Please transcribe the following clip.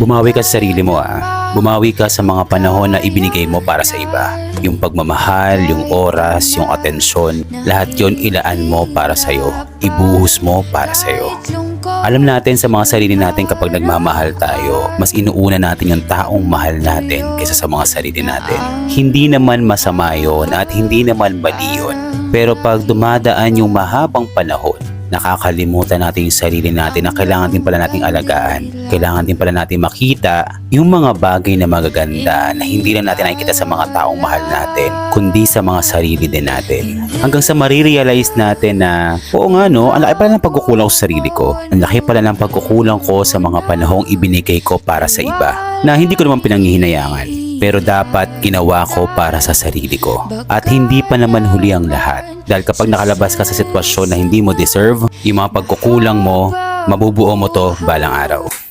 Bumawi ka sa sarili mo ah. Bumawi ka sa mga panahon na ibinigay mo para sa iba. Yung pagmamahal, yung oras, yung atensyon, lahat yon ilaan mo para sa'yo. Ibuhos mo para sa'yo. Alam natin sa mga sarili natin kapag nagmamahal tayo, mas inuuna natin yung taong mahal natin kaysa sa mga sarili natin. Hindi naman masama yon at hindi naman mali yun. Pero pag dumadaan yung mahabang panahon, nakakalimutan natin yung sarili natin na kailangan din pala nating alagaan. Kailangan din pala natin makita yung mga bagay na magaganda na hindi lang natin nakikita sa mga taong mahal natin, kundi sa mga sarili din natin. Hanggang sa marirealize natin na, oo nga no, ang laki pala ng pagkukulang ko sa sarili ko. Ang laki pala ng pagkukulang ko sa mga panahong ibinigay ko para sa iba na hindi ko naman pinanghihinayangan pero dapat ginawa ko para sa sarili ko. At hindi pa naman huli ang lahat. Dahil kapag nakalabas ka sa sitwasyon na hindi mo deserve, yung mga pagkukulang mo, mabubuo mo to balang araw.